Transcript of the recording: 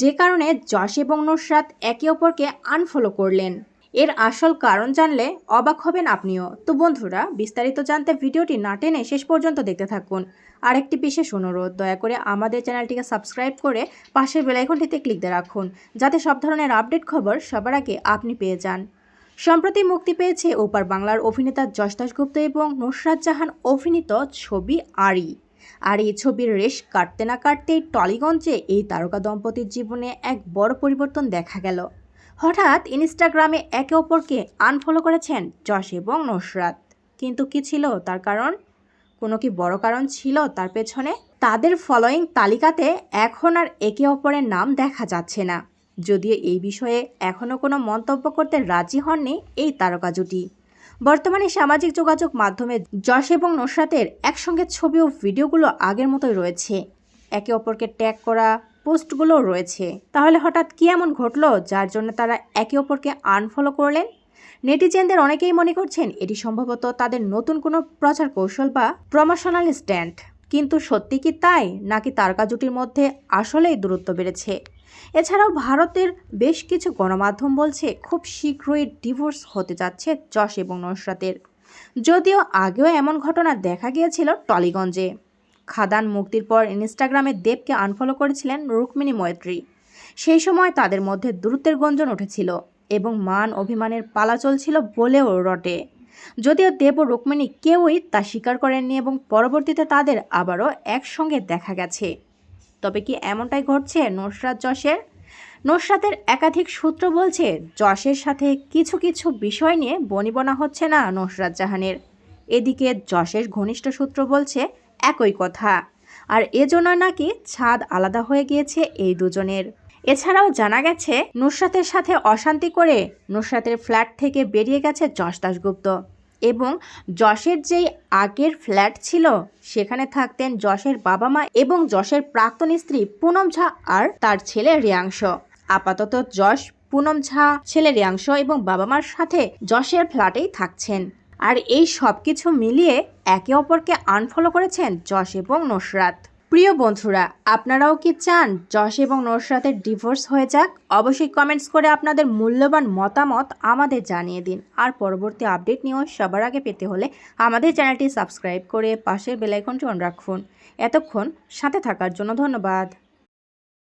যে কারণে যশ এবং নুসরাত একে অপরকে আনফলো করলেন। এর আসল কারণ জানলে অবাক হবেন আপনিও। তো বন্ধুরা, বিস্তারিত জানতে ভিডিওটি না টেনে শেষ পর্যন্ত দেখতে থাকুন। আরেকটি বিশেষ অনুরোধ, দয়া করে আমাদের চ্যানেলটিকে সাবস্ক্রাইব করে পাশের বেলাইকনটিতে ক্লিক দিয়ে রাখুন, যাতে সব ধরনের আপডেট খবর সবার আগে আপনি পেয়ে যান। সম্প্রতি মুক্তি পেয়েছে ওপার বাংলার অভিনেতা যশ দাশগুপ্ত এবং নুসরাত জাহান অভিনীত ছবি আরি আর এই ছবির রেশ কাটতে না কাটতেই টলিগঞ্জে এই তারকা দম্পতির জীবনে এক বড় পরিবর্তন দেখা গেল। হঠাৎ ইনস্টাগ্রামে একে অপরকে আনফলো করেছেন যশ এবং নসরাত। কিন্তু কি ছিল তার কারণ? কোনো কি বড় কারণ ছিল তার পেছনে? তাদের ফলোয়িং তালিকাতে এখন আর একে অপরের নাম দেখা যাচ্ছে না। যদিও এই বিষয়ে এখনও কোনো মন্তব্য করতে রাজি হননি এই তারকা জুটি। বর্তমানে সামাজিক যোগাযোগ মাধ্যমে যশ এবং নুসরাতের একসঙ্গে ছবি ও ভিডিওগুলো আগের মতোই রয়েছে। একে অপরকে ট্যাগ করা পোস্টগুলোও রয়েছে। তাহলে হঠাৎ কি এমন ঘটলো যার জন্য তারা একে অপরকে আনফলো করলেন? নেটিজেনদের অনেকেই মনে করছেন এটি সম্ভবত তাদের নতুন কোনো প্রচার কৌশল বা প্রমোশনাল স্ট্যান্ড কিন্তু সত্যি কি তাই? নাকি তারকা জুটির মধ্যে আসলেই দূরত্ব বেড়েছে? এছাড়াও ভারতের বেশ কিছু গণমাধ্যম বলছে খুব শীঘ্রই ডিভোর্স হতে যাচ্ছে যশ এবং নসরাতের। যদিও আগেও এমন ঘটনা দেখা গিয়েছিল টলিগঞ্জে। খাদান মুক্তির পর ইনস্টাগ্রামে দেবকে আনফলো করেছিলেন রুক্মিণী মৈত্রী। সেই সময় তাদের মধ্যে দূরত্বের গঞ্জন উঠেছিল এবং মান অভিমানের পালা চলছিল বলেও রটে। যদিও দেব ও রুক্মিণী কেউই তা স্বীকার করেননি এবং পরবর্তীতে তাদের আবারও একসঙ্গে দেখা গেছে। তবে কি এমনটাই ঘটছে নুসরাত যশের নুসরাতের একাধিক সূত্র বলছে যশের সাথে কিছু কিছু বিষয় নিয়ে বনিবনা হচ্ছে না নুসরাত জাহানের। এদিকে যশের ঘনিষ্ঠ সূত্র বলছে একই কথা। আর এজন্য নাকি ছাদ আলাদা হয়ে গিয়েছে এই দুজনের। এছাড়াও জানা গেছে, নুসরাতের সাথে অশান্তি করে নুসরাতের ফ্ল্যাট থেকে বেরিয়ে গেছে যশ দাশগুপ্ত। এবং যশের যেই আগের ফ্ল্যাট ছিল, সেখানে থাকতেন যশের বাবা মা এবং যশের প্রাক্তন স্ত্রী পুনম ঝা আর তার ছেলে রিয়াংশ। আপাতত যশ, পুনম ঝা, ছেলে রিয়াংশ এবং বাবা মার সাথে যশের ফ্ল্যাটেই থাকছেন। আর এই সব কিছু মিলিয়ে একে অপরকে আনফলো করেছেন যশ এবং নসরাত। প্রিয় বন্ধুরা, আপনারাও কি চান যশ এবং নসরাতের ডিভোর্স হয়ে যাক? অবশ্যই কমেন্টস করে আপনাদের মূল্যবান মতামত আমাদের জানিয়ে দিন। আর পরবর্তী আপডেট নিয়েও সবার আগে পেতে হলে আমাদের চ্যানেলটি সাবস্ক্রাইব করে পাশের বেলাইকনটি অন রাখুন। এতক্ষণ সাথে থাকার জন্য ধন্যবাদ।